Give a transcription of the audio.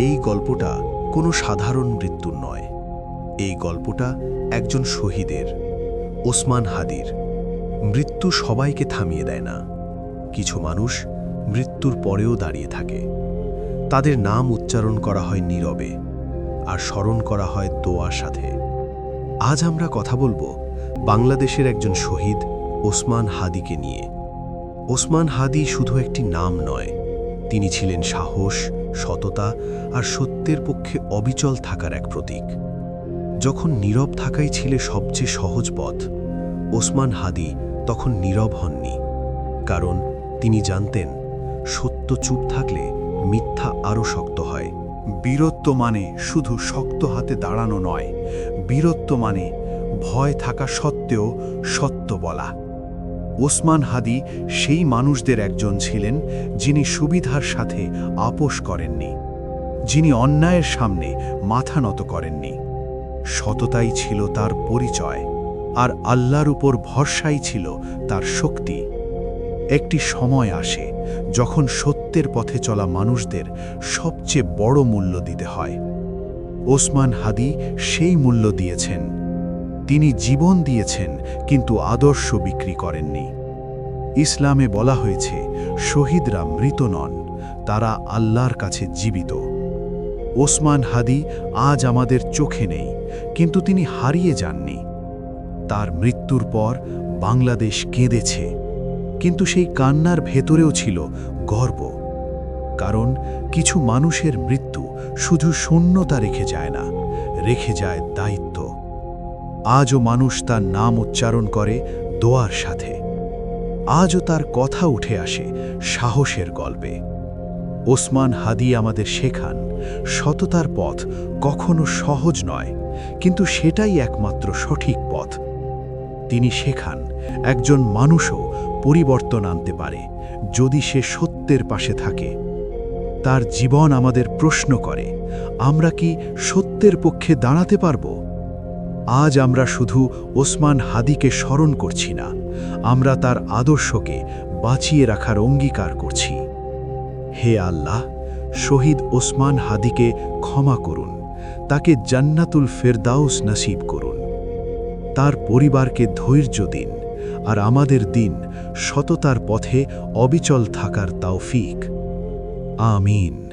এই গল্পটা কোনো সাধারণ মৃত্যুর নয়। এই গল্পটা একজন শহীদের, ওসমান হাদির। মৃত্যু সবাইকে থামিয়ে দেয় না। কিছু মানুষ মৃত্যুর পরেও দাঁড়িয়ে থাকে। তাদের নাম উচ্চারণ করা হয় নীরবে আর স্মরণ করা হয় দোয়ার সাথে। আজ আমরা কথা বলব বাংলাদেশের একজন শহীদ ওসমান হাদিকে নিয়ে। ওসমান হাদি শুধু একটি নাম নয়, তিনি ছিলেন সাহস সততা আর সত্যের পক্ষে অবিচল থাকার এক প্রতীক। যখন নীরব থাকাই ছিল সবচেয়ে সহজ পথ, ওসমান হাদি তখন নীরব হননি, কারণ তিনি জানতেন, সত্য চুপ থাকলে মিথ্যা আরও শক্ত হয়। বীরত্ব মানে শুধু শক্ত হাতে দাঁড়ানো নয়, বীরত্ব মানে ভয় থাকা সত্ত্বেও সত্য বলা। ওসমান হাদি সেই মানুষদের একজন ছিলেন যিনি সুবিধার সাথে আপোষ করেননি, যিনি অন্যায়ের সামনে মাথা নত করেননি। সততাই ছিল তার পরিচয় আর আল্লাহর উপর ভরসাই ছিল তার শক্তি। একটি সময় আসে যখন সত্যের পথে চলা মানুষদের সবচেয়ে বড় মূল্য দিতে হয়। ওসমান হাদি সেই মূল্য দিয়েছেন তিনি জীবন দিয়েছেন, কিন্তু আদর্শ বিক্রি করেননি। ইসলামে বলা হয়েছে, শহীদরা মৃত নন, তারা আল্লাহর কাছে জীবিত। ওসমান হাদি আজ আমাদের চোখে নেই, কিন্তু তিনি হারিয়ে যাননি। তার মৃত্যুর পর বাংলাদেশ কেঁদেছে, কিন্তু সেই কান্নার ভেতরেও ছিল গর্ব। কারণ কিছু মানুষের মৃত্যু শুধু শূন্যতা রেখে যায় না, রেখে যায় দায়িত্ব। আজও মানুষ তার নাম উচ্চারণ করে দোয়ার সাথে। আজও তার কথা উঠে আসে সাহসের গল্পে। ওসমান হাদি আমাদের শেখান, সততার পথ কখনো সহজ নয়, কিন্তু সেটাই একমাত্র সঠিক পথ। তিনি শেখান, একজন মানুষও পরিবর্তন আনতে পারে যদি সে সত্যের পাশে থাকে। তার জীবন আমাদের প্রশ্ন করে, আমরা কি সত্যের পক্ষে দাঁড়াতে পারব? আজ আমরা শুধু ওসমান হাদিকে স্মরণ করছি না, আমরা তার আদর্শকে বাঁচিয়ে রাখার অঙ্গীকার করছি। হে আল্লাহ, শহীদ ওসমান হাদিকে ক্ষমা করুন, তাকে জান্নাতুল ফেরদাউস নসিব করুন। তার পরিবারকে ধৈর্য দিন, আর আমাদের দিন সততার পথে অবিচল থাকার তাওফিক আমিন।